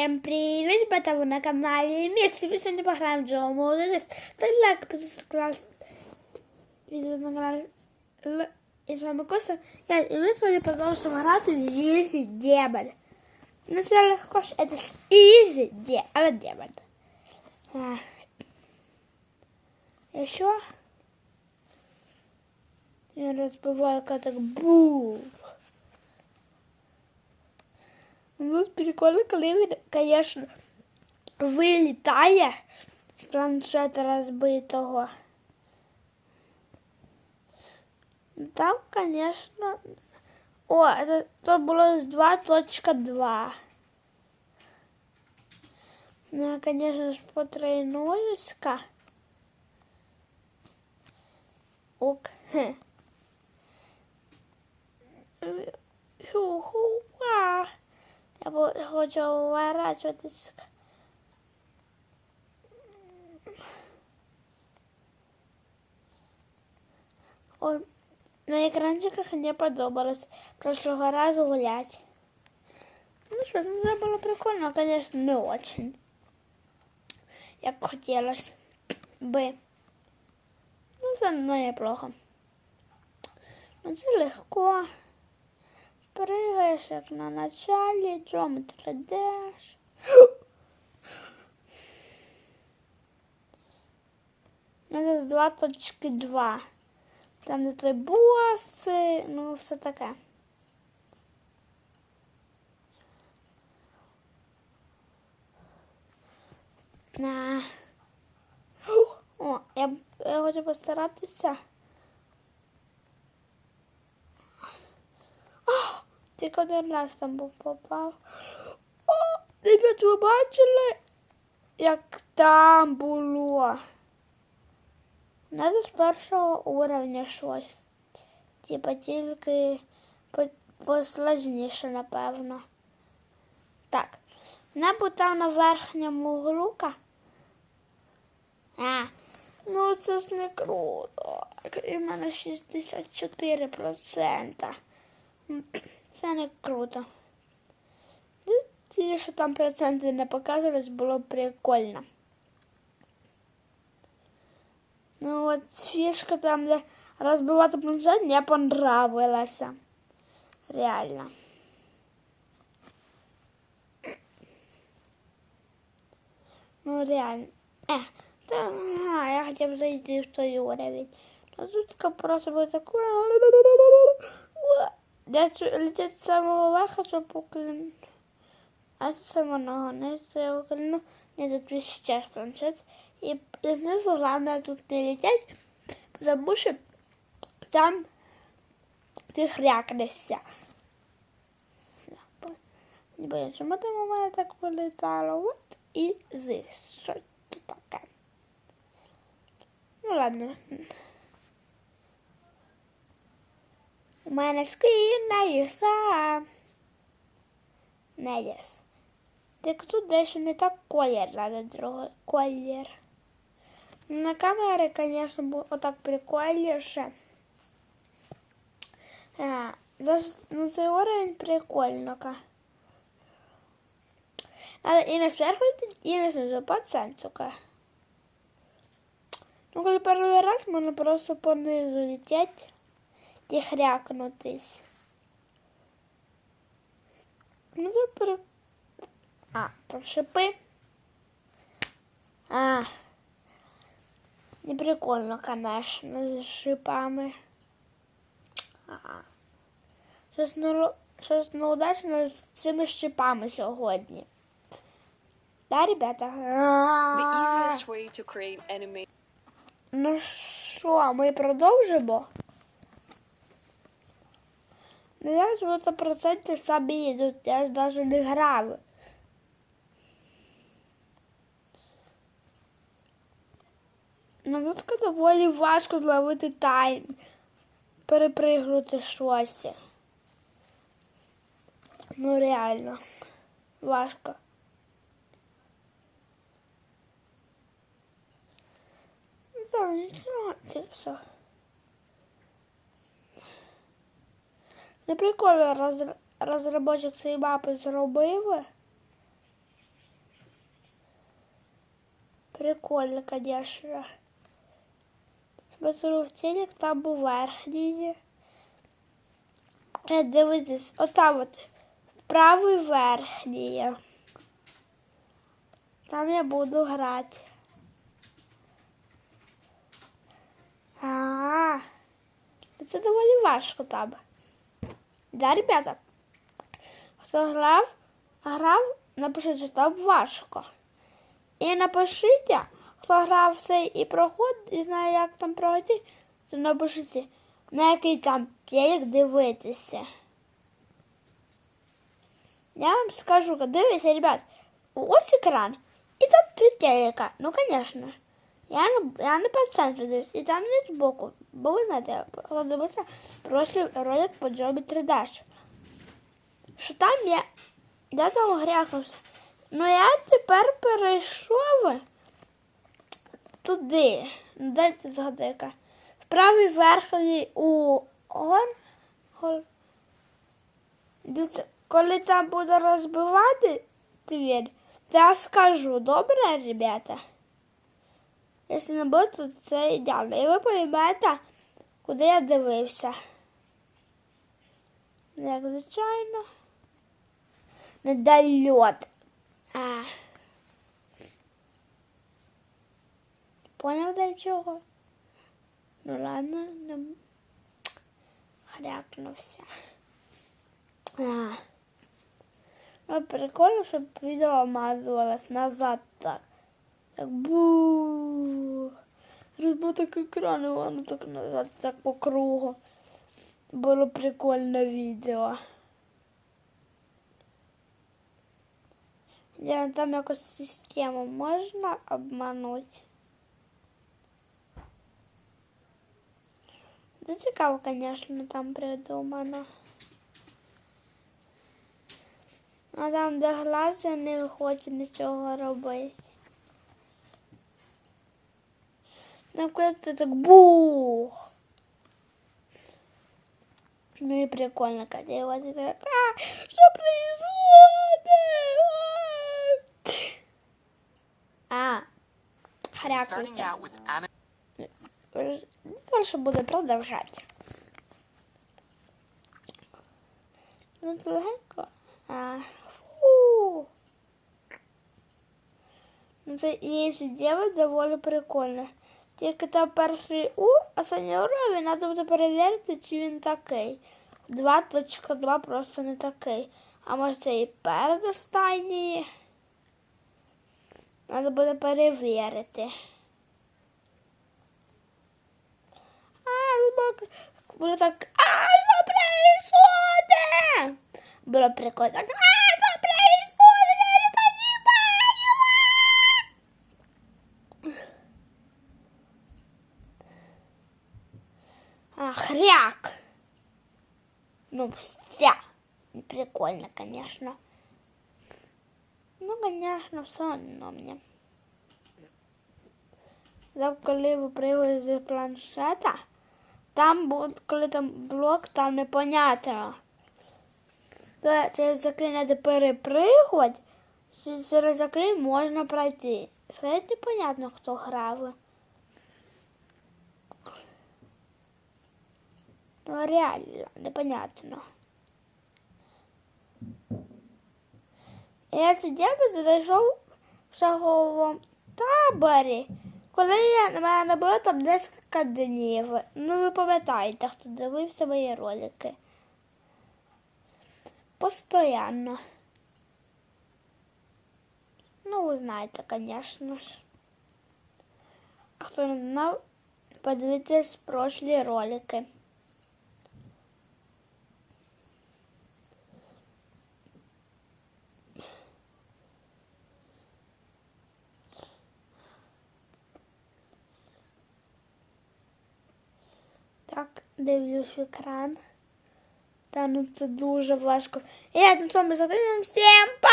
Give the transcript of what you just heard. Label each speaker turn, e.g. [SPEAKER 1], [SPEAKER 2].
[SPEAKER 1] Всем привет, ребята, вы на канале Микс. И мы сегодня поиграем в Джо Молодец. Ставь лайк, подписывайся на канал. Видео на канале. Л- І з вами Кося. Я, і ми сьогодні продовжуємо грати в Easy Demon. Ну це легко ж, це ж Easy Demon, але Demon. А. І що? Я розбиваю так бух. Ну, прикольно, коли він, звісно, вилітає з планшета розбитого. Там, звісно. О, это, то було з 2.2. Ну, конечно ж, потройнуюська. Ок. Я бо- хочу уворачуватись. Ой, на екранчиках не подобалось прошлого разу гулять. Ну що, ну це було прикольно, конечно, не очень. Як хотілося би. Ну, все одно неплохо. Ну, це легко. Пригаєш як на началі, джометр йдеш. Це з 2.2. Там де той боси, ну все таке. На. О, я, я хочу постаратися. О, тільки один раз там був попав. О, ребят, ви бачили, як там було? Надо з першого уровня щось. Типа тільки по- посложніше, напевно. Так. Небо там на верхньому углука. А, ну це ж не круто. І в мене 64%. Це не круто. Ну, Ті, що там проценти не показувались, було прикольно. Ну от фішка там, де розбивати планшет, мені понравилася. Реально. Ну реально. Ех, та, ага, я хотів зайти в той уровень. А тут просто буде такое. Лететь з самого верха, щоб поклин. А з самого ногу не я уклину. Не тут весь час планшет. И знизу главное тут не лететь, потому что там ти хрякнешся. Не боюсь, чому там у мене так вилітало? От і зис. Що це? Ну ладно. У мене скрін на ліса. Не. Так тут дещо не так колір треба другий колір. На камері, звісно, було отак прикольніше. А, даже, ну, цей уровень прикольно. Надо і на сверху, і на снизу по центру. Ну, коли перший раз можна просто понизу лететь і хрякнутись. Ну, при... А, там шипи. А, не прикольно, конечно, з шипами. Ага. Щось, неудачно з цими шипами сьогодні. Да, ребята?
[SPEAKER 2] The easiest way to create anime
[SPEAKER 1] Ну що, ми продовжимо? Ну, я ж вот проценти самі йдуть, я ж навіть не грав. Ну тут доволі важко зловити тайм, перепригнути щось. Ну реально, важко. Ну там нічого, тихо. Не прикольно роз, розробочик цієї мапи зробив. Прикольно, конечно. Смотрю в телек, там був верхній. Е, Дивитись, отам от правий верхній. Там я буду грати. А, це доволі важко там. Да, ребята? Хто грав, грав, напишіть, що там важко. І напишіть, хто грав цей і проходить, і знає, як там пройти, то напишіть, на який там телек дивитися. Я вам скажу, дивіться, ребят, ось екран, і там три телека. Ну, конечно. Я не, я не дивлюсь, і там не збоку. Бо ви знаєте, хто дивився прошлий ролик по Джобі 3D. Що там я, я там грякнувся. Ну я тепер перейшов туди. Ну, Дайте згадайка. В правий верхній у гор. гор. Коли там буду розбивати двір, я скажу, добре, ребята? Якщо не буде, то це ідеально. І ви поймете, куди я дивився. Як звичайно. Недольот. А. Поняв до чого? Ну ладно, не хрякнувся. А. Ну, прикольно, щоб відео мазувалось назад так. Так бу. Розмоток екрану, воно так назад, так по кругу. Було прикольне відео. Я там якось систему можна обманути. Це цікаво, звісно, там придумано. А там, де глаз, я не хочу нічого робити. Навколо ти так бух. Ну и прикольно, когда его ты так, а, что происходит? А,
[SPEAKER 3] Starting
[SPEAKER 1] хрякнувся.
[SPEAKER 3] out with anim-
[SPEAKER 1] Дальше буду продовжати. Ну, це легенько. А, фу. Ну, це якщо делать доволі прикольно. Тільки там перший У, а уровень, треба буде перевірити, чи він такий. 2.2 просто не такий. А може це і передостанній. Треба буде перевірити. А. Було так, а, що происходит? Було прикольно. Так, а, що происходит? А. Ну, все. Прикольно, конечно. Ну, конечно, все одно мне. Так, коли ви приїхали з планшета, там буде, коли там блок, там непонятно. Через який треба перепригувати, через який можна пройти. Скажіть, непонятно, хто грав. Ну, реально, непонятно. Я тоді зайшов в шаговому таборі, коли я, мене було там декілька днів. Ну, ви пам'ятаєте, хто дивився мої ролики. Постоянно. Ну, ви знаєте, звісно ж. А хто не знав, подивіться прошлі ролики. Так, дивлюсь в екран. Та ну це дуже важко. Я на цьому закінчуємо. Всім пока!